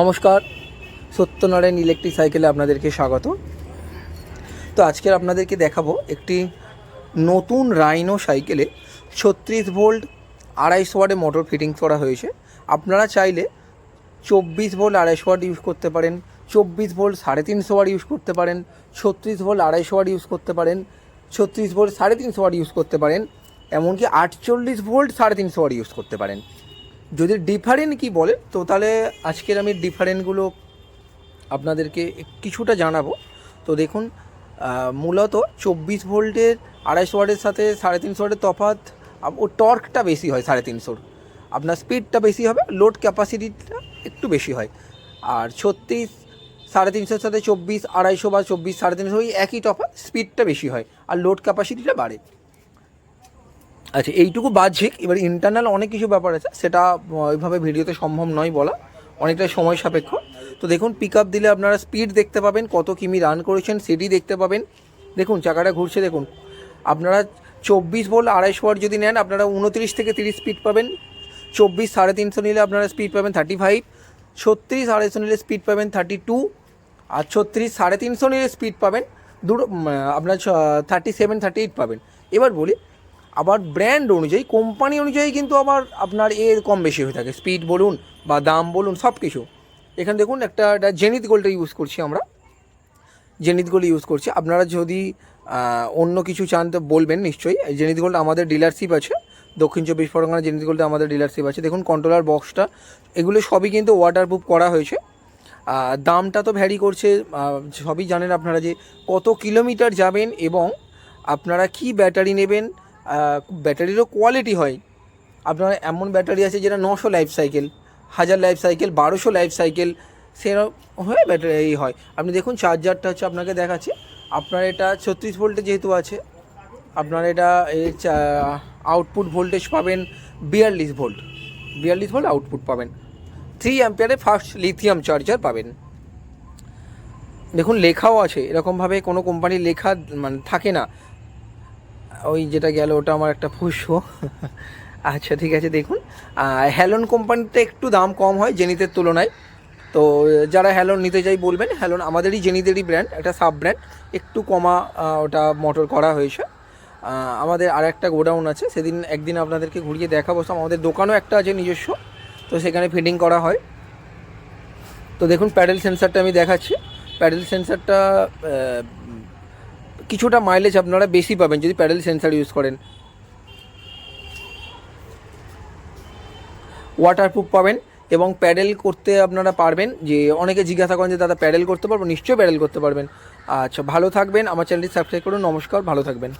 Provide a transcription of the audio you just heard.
নমস্কার, সত্যনারায়ণ ইলেকট্রিক সাইকেলে আপনাদেরকে স্বাগত। তো আজকের আপনাদেরকে দেখাবো একটি নতুন রাইনো সাইকেলে ছত্রিশ ভোল্ট আড়াইশো ওয়ার্ডে মোটর ফিটিংস করা হয়েছে। আপনারা চাইলে চব্বিশ ভোল্ট আড়াইশো ওয়াট ইউজ করতে পারেন, চব্বিশ ভোল্ট সাড়ে তিনশো ওয়াট ইউজ করতে পারেন, ছত্রিশ ভোল্ট আড়াইশো ওয়াট ইউজ করতে পারেন, ছত্রিশ ভোল্ট সাড়ে তিনশো ওয়াট ইউজ করতে পারেন, এমনকি আটচল্লিশ ভোল্ট সাড়ে তিনশো ওয়াট ইউজ করতে পারেন। যদি ডিফারেন্ট কি বলে, তো তাহলে আজকের আমি ডিফারেন্টগুলো আপনাদেরকে কিছুটা জানাব। তো দেখুন মূলত চব্বিশ ভোল্টের আড়াইশো ওয়াটের সাথে সাড়ে তিনশো ওয়াটের তফাৎ ও টর্কটা বেশি হয় সাড়ে তিনশোর। আপনার স্পিডটা বেশি হবে লোড ক্যাপাসিটিটা একটু বেশি হয়। আর ছত্রিশ সাড়ে তিনশোর সাথে চব্বিশ, আড়াইশো বা চব্বিশ সাড়ে তিনশো, ওই একই তফাৎ স্পিডটা বেশি হয়, আর লোড ক্যাপাসিটিটা বাড়ে। আচ্ছা এইটুকু বাহ্যিক এবার ইন্টারনাল অনেক কিছু ব্যাপার আছে, সেটা ওইভাবে ভিডিওতে সম্ভব নয় বলা। অনেকটা সময় সাপেক্ষ। তো দেখুন পিক আপ দিলে আপনারা স্পিড দেখতে পাবেন, কত কিমি রান করেছেন সেটি দেখতে পাবেন। দেখুন, চাকাটা ঘুরছে, দেখুন। আপনারা চব্বিশ বল আড়াইশো ওয়াট যদি নেন, আপনারা উনত্রিশ থেকে তিরিশ স্পিড পাবেন। চব্বিশ সাড়ে তিনশো নিলে আপনারা স্পিড পাবেন থার্টি ফাইভ ছত্রিশ আড়াইশো নিলে স্পিড পাবেন থার্টি টু আর ছত্রিশ সাড়ে তিনশো নিলে স্পিড পাবেন। দুটো আপনার থার্টি সেভেন থার্টি এইট পাবেন। এবার বলি আবার ব্র্যান্ড অনুযায়ী কোম্পানি অনুযায়ী কিন্তু আবার আপনার এর কম বেশি হয়ে থাকে। স্পিড বলুন বা দাম বলুন সব কিছু এখানে দেখুন, একটা একটা জেনিত গোল্ডটা ইউজ করছি আমরা। জেনিত গোল্ড ইউজ করছি। আপনারা যদি অন্য কিছু চান তো বলবেন নিশ্চয়ই। জেনিত গোল্ড আমাদের ডিলারশিপ আছে। দক্ষিণ চব্বিশ পরগনা জেনিত গোল্ডে আমাদের ডিলারশিপ আছে। দেখুন কন্ট্রোলার বক্সটা এগুলো সবই কিন্তু ওয়াটারপ্রুফ করা হয়েছে। দামটা তো ভ্যারি করছে। সবই জানেন আপনারা যে কত কিলোমিটার যাবেন এবং আপনারা কি ব্যাটারি নেবেন ব্যাটারিরও কোয়ালিটি হয়। আপনার এমন ব্যাটারি আছে যেটা নশো লাইফ সাইকেল হাজার লাইফ সাইকেল বারোশো লাইফ সাইকেল সেরকম হয়ে ব্যাটারি হয়। আপনি দেখুন চার্জারটা হচ্ছে আপনাকে দেখাচ্ছি। আপনার এটা ছত্রিশ ভোল্টে যেহেতু আছে, আপনার এটা এর আউটপুট ভোল্টেজ পাবেন বিয়াল্লিশ ভোল্ট বিয়াল্লিশ ভোল্ট আউটপুট পাবেন। থ্রি অ্যাম্পিয়ারে ফার্স্ট লিথিয়াম চার্জার পাবেন। দেখুন লেখাও আছে, এরকমভাবে কোনো কোম্পানির লেখা মানে থাকে না। ওই যেটা গেল, ওটা আমার একটা পুষ্প আচ্ছা ঠিক আছে, দেখুন। হ্যালন কোম্পানিতে একটু দাম কম হয় জেনিতের তুলনায়। তো, যারা হ্যালন নিতে চাই বলবেন হ্যালন আমাদেরই জেনিদেরই ব্র্যান্ড একটা সাব ব্র্যান্ড একটু কমা ওটা মোটর করা হয়েছে। আমাদের আর একটা গোডাউন আছে, সেদিন একদিন আপনাদেরকে ঘুরিয়ে দেখাবো। সব আমাদের দোকানও একটা আছে নিজস্ব, তো সেখানে ফিটিং করা হয়। তো দেখুন, প্যাডেল সেন্সারটা আমি দেখাচ্ছি। প্যাডেল সেন্সারটা কিছুটা মাইলেজ আপনারা বেশি পাবেন যদি প্যাডেল সেন্সার ইউজ করেন। ওয়াটারপ্রুফ পাবেন এবং প্যাডেল করতে আপনারা পারবেন যে অনেকে জিজ্ঞাসা করেন যে, দাদা প্যাডেল করতে পারব? নিশ্চয়ই প্যাডেল করতে পারবেন। আচ্ছা ভালো থাকবেন। আমার চ্যানেলটি সাবস্ক্রাইব করুন। নমস্কার, ভালো থাকবেন।